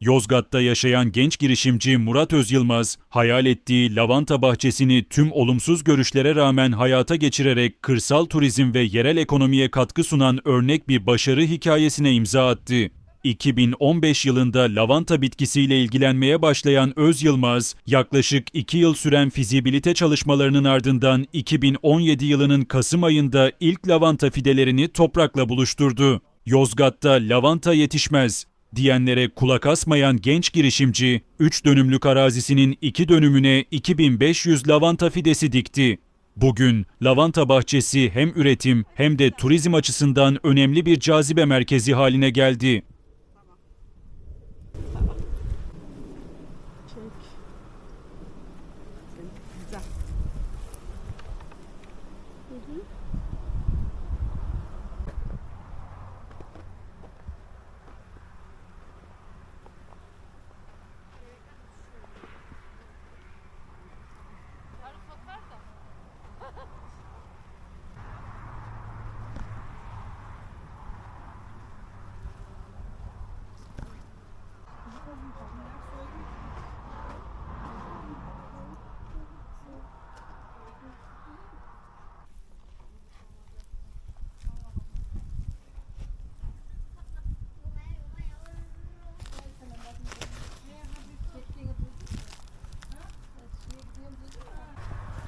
Yozgat'ta yaşayan genç girişimci Murat Özyılmaz, hayal ettiği lavanta bahçesini tüm olumsuz görüşlere rağmen hayata geçirerek kırsal turizm ve yerel ekonomiye katkı sunan örnek bir başarı hikayesine imza attı. 2015 yılında lavanta bitkisiyle ilgilenmeye başlayan Öz Yılmaz, yaklaşık 2 yıl süren fizibilite çalışmalarının ardından 2017 yılının Kasım ayında ilk lavanta fidelerini toprakla buluşturdu. Yozgat'ta lavanta yetişmez diyenlere kulak asmayan genç girişimci, 3 dönümlük arazisinin 2 dönümüne 2500 lavanta fidesi dikti. Bugün lavanta bahçesi hem üretim hem de turizm açısından önemli bir cazibe merkezi haline geldi.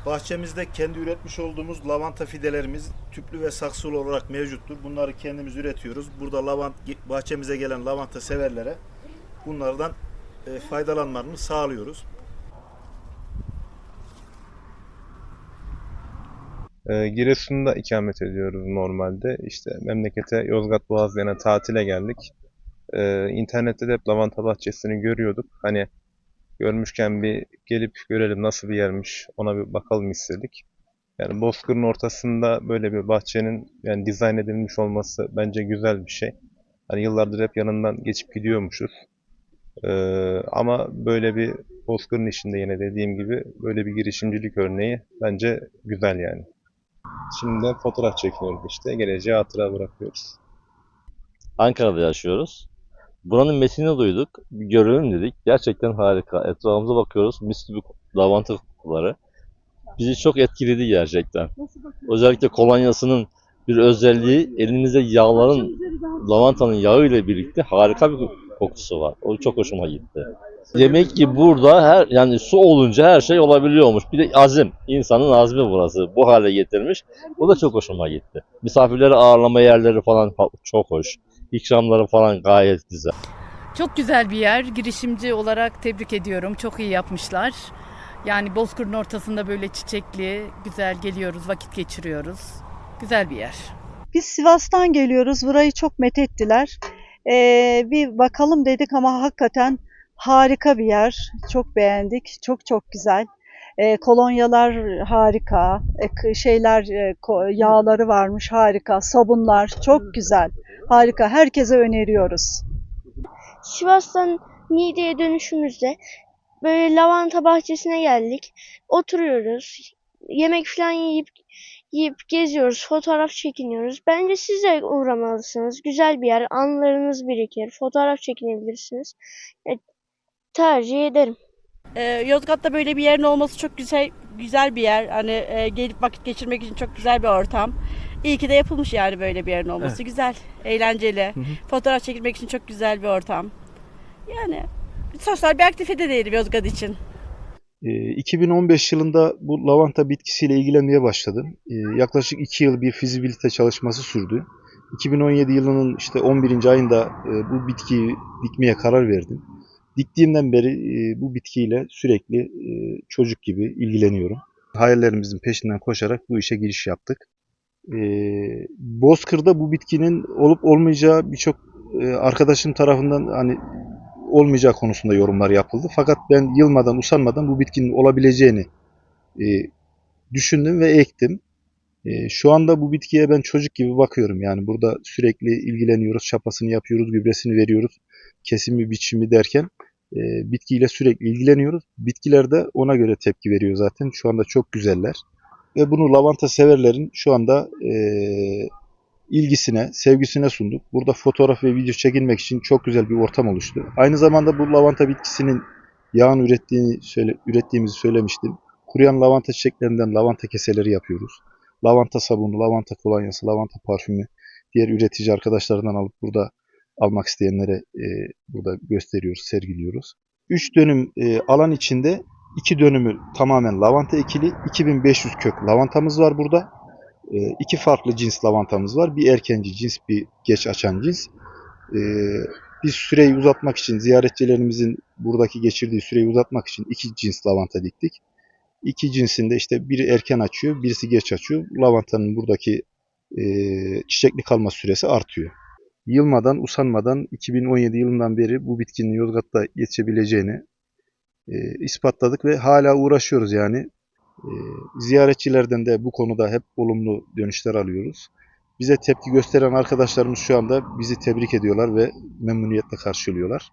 Bahçemizde kendi üretmiş olduğumuz lavanta fidelerimiz tüplü ve saksılı olarak mevcuttur. Bunları kendimiz üretiyoruz. Burada lavant bahçemize gelen lavanta severlere bunlardan e, faydalanmalarını sağlıyoruz. Ee, Giresun'da ikamet ediyoruz normalde. İşte memlekete Yozgat Boğazları'na tatile geldik. Ee, internette de hep lavanta bahçesini görüyorduk. Hani görmüşken bir gelip görelim nasıl bir yermiş ona bir bakalım istedik. Yani Bozkır'ın ortasında böyle bir bahçenin yani dizayn edilmiş olması bence güzel bir şey. Hani yıllardır hep yanından geçip gidiyormuşuz. Ee, ama böyle bir Bozkır'ın içinde yine dediğim gibi böyle bir girişimcilik örneği bence güzel yani. Şimdi de fotoğraf çekiniyoruz işte. Geleceğe hatıra bırakıyoruz. Ankara'da yaşıyoruz. Buranın metnini duyduk. Bir görelim dedik. Gerçekten harika. Etrafımıza bakıyoruz. Mis gibi lavanta kokuları. Bizi çok etkiledi gerçekten. Özellikle kolonyasının bir özelliği elimizde yağların, lavantanın yağı ile birlikte harika bir kokusu var. O çok hoşuma gitti. Demek ki burada her yani su olunca her şey olabiliyormuş. Bir de azim. insanın azmi burası. Bu hale getirmiş. Bu da çok hoşuma gitti. Misafirleri ağırlama yerleri falan çok hoş. İkramları falan gayet güzel. Çok güzel bir yer. Girişimci olarak tebrik ediyorum. Çok iyi yapmışlar. Yani Bozkır'ın ortasında böyle çiçekli, güzel geliyoruz, vakit geçiriyoruz. Güzel bir yer. Biz Sivas'tan geliyoruz. Burayı çok methettiler. Ee, bir bakalım dedik ama hakikaten harika bir yer. Çok beğendik. Çok çok güzel. Ee, kolonyalar harika. Ee, şeyler e, ko- yağları varmış harika. Sabunlar çok güzel. Harika. Herkese öneriyoruz. Sivas'tan Niğde'ye dönüşümüzde böyle lavanta bahçesine geldik. Oturuyoruz. Yemek falan yiyip yiyip geziyoruz. Fotoğraf çekiniyoruz. Bence siz de uğramalısınız. Güzel bir yer. Anılarınız birikir. Fotoğraf çekinebilirsiniz. E, tercih ederim. Ee, Yozgat'ta böyle bir yerin olması çok güzel güzel bir yer. Hani e, gelip vakit geçirmek için çok güzel bir ortam. İyi ki de yapılmış yani böyle bir yerin olması. Güzel, eğlenceli. Fotoğraf çekilmek için çok güzel bir ortam. Yani sosyal bir aktivite diyelim Yozgat için. Ee, 2015 yılında bu lavanta bitkisiyle ilgilenmeye başladım. Ee, Yaklaşık 2 yıl bir fizibilite çalışması sürdü. 2017 yılının işte 11. ayında e, bu bitkiyi dikmeye karar verdim. Diktiğimden beri e, bu bitkiyle sürekli e, çocuk gibi ilgileniyorum. Hayallerimizin peşinden koşarak bu işe giriş yaptık. Ee, Bozkır'da bu bitkinin olup olmayacağı birçok e, arkadaşım tarafından hani olmayacağı konusunda yorumlar yapıldı. Fakat ben yılmadan, usanmadan bu bitkinin olabileceğini e, düşündüm ve ektim. E, şu anda bu bitkiye ben çocuk gibi bakıyorum. Yani burada sürekli ilgileniyoruz, çapasını yapıyoruz, gübresini veriyoruz, kesimi, biçimi derken e, bitkiyle sürekli ilgileniyoruz. Bitkiler de ona göre tepki veriyor zaten. Şu anda çok güzeller. Ve bunu lavanta severlerin şu anda e, ilgisine, sevgisine sunduk. Burada fotoğraf ve video çekilmek için çok güzel bir ortam oluştu. Aynı zamanda bu lavanta bitkisinin yağını ürettiğini söyle, ürettiğimizi söylemiştim. Kuruyan lavanta çiçeklerinden lavanta keseleri yapıyoruz. Lavanta sabunu, lavanta kolonyası, lavanta parfümü diğer üretici arkadaşlardan alıp burada almak isteyenlere e, burada gösteriyoruz, sergiliyoruz. 3 dönüm e, alan içinde 2 dönümü tamamen lavanta ekili. 2500 kök lavantamız var burada. E, iki farklı cins lavantamız var. Bir erkenci cins, bir geç açan cins. E, biz süreyi uzatmak için, ziyaretçilerimizin buradaki geçirdiği süreyi uzatmak için iki cins lavanta diktik. İki cinsinde işte biri erken açıyor, birisi geç açıyor. Lavantanın buradaki e, çiçekli kalma süresi artıyor. Yılmadan, usanmadan 2017 yılından beri bu bitkinin Yozgat'ta yetişebileceğini e, ispatladık ve hala uğraşıyoruz yani. E, ziyaretçilerden de bu konuda hep olumlu dönüşler alıyoruz. Bize tepki gösteren arkadaşlarımız şu anda bizi tebrik ediyorlar ve memnuniyetle karşılıyorlar.